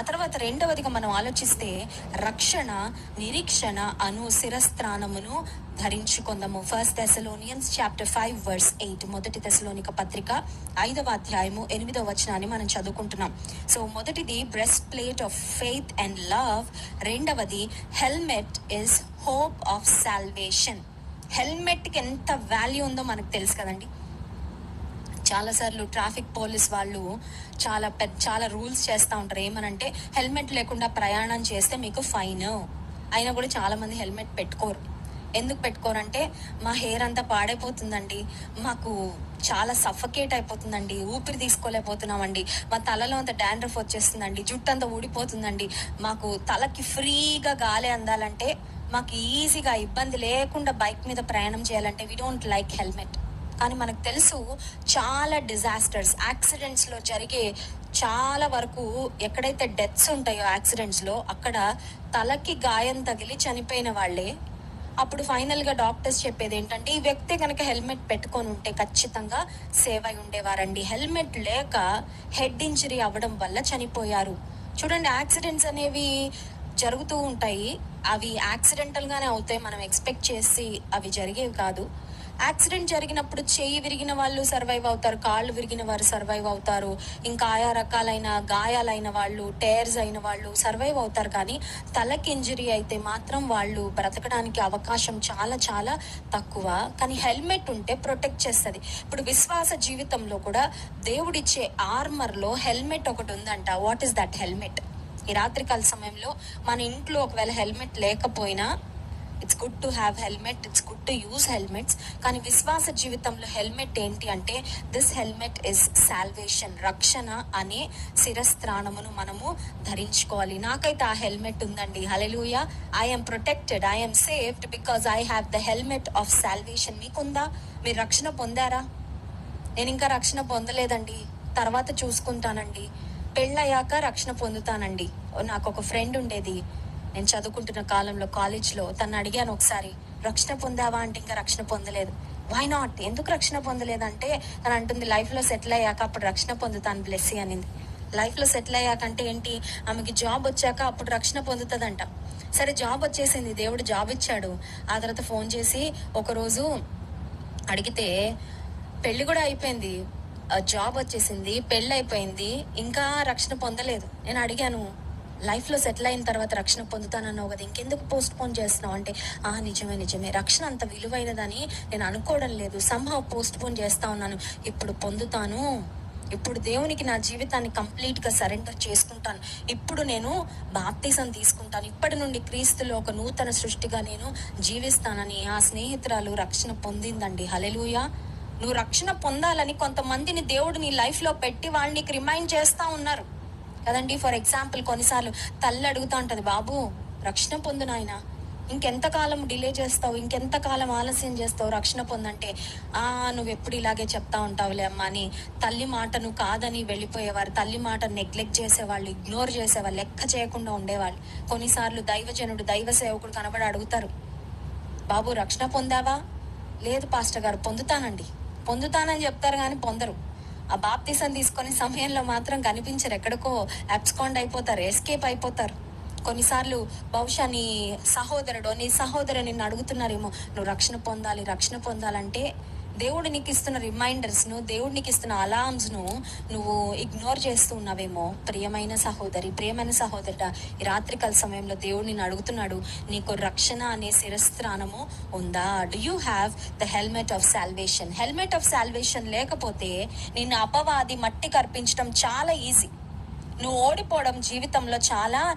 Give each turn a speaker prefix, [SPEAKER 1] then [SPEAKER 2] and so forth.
[SPEAKER 1] ఆ తర్వాత రెండవదిగా మనం ఆలోచిస్తే రక్షణ నిరీక్షణ అను శిరస్త్రానమును ధరించుకుందాము. First Thessalonians chapter five verse eight మొదటి దశలోనిక పత్రిక ఐదవ అధ్యాయము ఎనిమిదవ వచనాన్ని మనం చదువుకుంటున్నాం. సో మొదటిది breastplate of faith and love రెండవది helmet is hope of salvation హెల్మెట్కి ఎంత వాల్యూ ఉందో మనకు తెలుసు కదండి. చాలాసార్లు ట్రాఫిక్ పోలీస్ వాళ్ళు చాలా పెద్ద చాలా రూల్స్ చేస్తూ ఉంటారు. ఏమనంటే హెల్మెట్ లేకుండా ప్రయాణం చేస్తే మీకు ఫైన్. అయినా కూడా చాలా మంది హెల్మెట్ పెట్టుకోరు. ఎందుకు పెట్టుకోరంటే మా హెయిర్ అంతా పాడైపోతుందండి. మాకు చాలా సఫకేట్ అయిపోతుందండి. ఊపిరి తీసుకోలేకపోతున్నామండి. మా తలలో అంత డాండ్రఫ్ వచ్చేస్తుందండి. జుట్టు అంతా ఊడిపోతుందండి. మాకు తలకి ఫ్రీగా గాలి అందాలంటే మాకు ఈజీగా ఇబ్బంది లేకుండా బైక్ మీద ప్రయాణం చేయాలంటే వీ డోంట్ లైక్ హెల్మెట్ కానీ మనకు తెలుసు చాలా డిజాస్టర్స్ యాక్సిడెంట్స్లో జరిగే చాలా వరకు ఎక్కడైతే డెత్స్ ఉంటాయో యాక్సిడెంట్స్లో అక్కడ తలకి గాయం తగిలి చనిపోయిన వాళ్ళే. అప్పుడు ఫైనల్గా డాక్టర్స్ చెప్పేది ఏంటంటే ఈ వ్యక్తి కనుక హెల్మెట్ పెట్టుకొని ఉంటే ఖచ్చితంగా సేవ్ అయి ఉండేవారండి. హెల్మెట్ లేక హెడ్ ఇంజరీ అవ్వడం వల్ల చనిపోయారు. చూడండి యాక్సిడెంట్స్ అనేవి జరుగుతూ ఉంటాయి. అవి యాక్సిడెంటల్ గానే అవుతాయి మనం ఎక్స్పెక్ట్ చేసి అవి జరిగేవి కాదు. యాక్సిడెంట్ జరిగినప్పుడు చేయి విరిగిన వాళ్ళు సర్వైవ్ అవుతారు కాళ్ళు విరిగిన వారు సర్వైవ్ అవుతారు ఇంకా ఆయా రకాలైన గాయాలైన వాళ్ళు టైర్స్ అయిన వాళ్ళు సర్వైవ్ అవుతారు. కానీ తలకి ఇంజరీ అయితే మాత్రం వాళ్ళు బ్రతకడానికి అవకాశం చాలా చాలా తక్కువ. కానీ హెల్మెట్ ఉంటే ప్రొటెక్ట్ చేస్తుంది. ఇప్పుడు విశ్వాస జీవితంలో కూడా దేవుడిచ్చే ఆర్మర్లో హెల్మెట్ ఒకటి ఉందంట. వాట్ ఈస్ దట్ హెల్మెట్ ఈ రాత్రికాల సమయంలో మన ఇంట్లో ఒకవేళ హెల్మెట్ లేకపోయినా it's good to have helmet it's good to use helmets కానీ విశ్వాస జీవితంలో హెల్మెట్ ఏంటి అంటే దిస్ హెల్మెట్ ఇస్ సాల్వేషన్ రక్షణ అనే శిరస్త్రాణమును మనము ధరించుకోవాలి. నాకైతే ఆ హెల్మెట్ ఉందండి. Hallelujah I'm protected I'm saved because I have the helmet of salvation మీకుందా? మీరు రక్షణ పొందారా? నేను ఇంకా రక్షణ పొందలేదండి. తర్వాత చూసుకుంటానండి. పెళ్ళయ్యాక రక్షణ పొందుతానండి. నాకు ఒక ఫ్రెండ్ ఉండేది. నేను చదువుకుంటున్న కాలంలో కాలేజ్లో తను అడిగాను ఒకసారి రక్షణ పొందావా? అంటే ఇంకా రక్షణ పొందలేదు. వై నాట్ ఎందుకు రక్షణ పొందలేదంటే? తను అంటుంది లైఫ్లో సెటిల్ అయ్యాక అప్పుడు రక్షణ పొందుతాను బ్లెస్సీ అనింది. లైఫ్లో సెటిల్ అయ్యాక అంటే ఏంటి? ఆమెకి జాబ్ వచ్చాక అప్పుడు రక్షణ పొందుతుందంట. సరే జాబ్ వచ్చేసింది. దేవుడు జాబ్ ఇచ్చాడు. ఆ తర్వాత ఫోన్ చేసి ఒకరోజు అడిగితే పెళ్ళి కూడా అయిపోయింది. జాబ్ వచ్చేసింది పెళ్ళైపోయింది అయిపోయింది ఇంకా రక్షణ పొందలేదు. నేను అడిగాను లైఫ్లో సెటిల్ అయిన తర్వాత రక్షణ పొందుతానన్నావు కదా ఇంకెందుకు పోస్ట్ పోన్ చేస్తున్నావు? అంటే ఆ నిజమే నిజమే. రక్షణ అంత విలువైనదని నేను అనుకోవడం లేదు. సంభవ్ పోస్ట్ పోన్ చేస్తా ఉన్నాను. ఇప్పుడు పొందుతాను. ఇప్పుడు దేవునికి నా జీవితాన్ని కంప్లీట్గా సరెండర్ చేసుకుంటాను. ఇప్పుడు నేను బాప్తీసం తీసుకుంటాను. ఇప్పటి నుండి క్రీస్తులో ఒక నూతన సృష్టిగా నేను జీవిస్తానని ఆ స్నేహితురాలు రక్షణ పొందిందండి. హలెలుయా నువ్వు రక్షణ పొందాలని కొంతమందిని దేవుడు నీ లైఫ్లో పెట్టి వాళ్ళు నీకు రిమైండ్ చేస్తూ ఉన్నారు. కదండి? ఫర్ ఎగ్జాంపుల్ కొన్నిసార్లు తల్లి అడుగుతా ఉంటుంది బాబు రక్షణ పొందు నాయన. ఇంకెంతకాలం డిలే చేస్తావు? ఇంకెంతకాలం ఆలస్యం చేస్తావు రక్షణ పొందంటే? ఆ నువ్వు ఎప్పుడు ఇలాగే చెప్తా ఉంటావులే అమ్మా అని తల్లి మాటను కాదని వెళ్ళిపోయేవారు. తల్లి మాట నెగ్లెక్ట్ చేసేవాళ్ళు ఇగ్నోర్ చేసేవాళ్ళు లెక్క చేయకుండా ఉండేవాళ్ళు. కొన్నిసార్లు దైవజనుడు దైవ సేవకుడు కనబడి అడుగుతారు బాబు రక్షణ పొందావా? లేదు పాస్టర్ గారు పొందుతానండి. పొందుతానని చెప్తారు కానీ పొందరు. ఆ బాప్తీసం తీసుకొని సమయంలో మాత్రం కనిపించరు. ఎక్కడికో అబ్స్కాండ్ అయిపోతారు ఎస్కేప్ అయిపోతారు. కొన్నిసార్లు బహుశా నీ సహోదరుడు నీ సహోదరు నిన్ను అడుగుతున్నారేమో నువ్వు రక్షణ పొందాలి రక్షణ పొందాలంటే దేవుడు నీకు ఇస్తున్న రిమైండర్స్ను దేవుడు నీకు ఇస్తున్న అలార్మ్స్ను నువ్వు ఇగ్నోర్ చేస్తూ ఉన్నావేమో. ప్రియమైన సహోదరి ప్రియమైన సహోదరుడ ఈ రాత్రికాల సమయంలో దేవుడు నేను అడుగుతున్నాడు నీకు రక్షణ అనే శిరస్త్రానము ఉందా? Do you have the helmet of salvation helmet of salvation లేకపోతే నిన్ను అపవాది మట్టి కర్పించడం చాలా ఈజీ నువ్వు ఓడిపోవడం జీవితంలో చాలా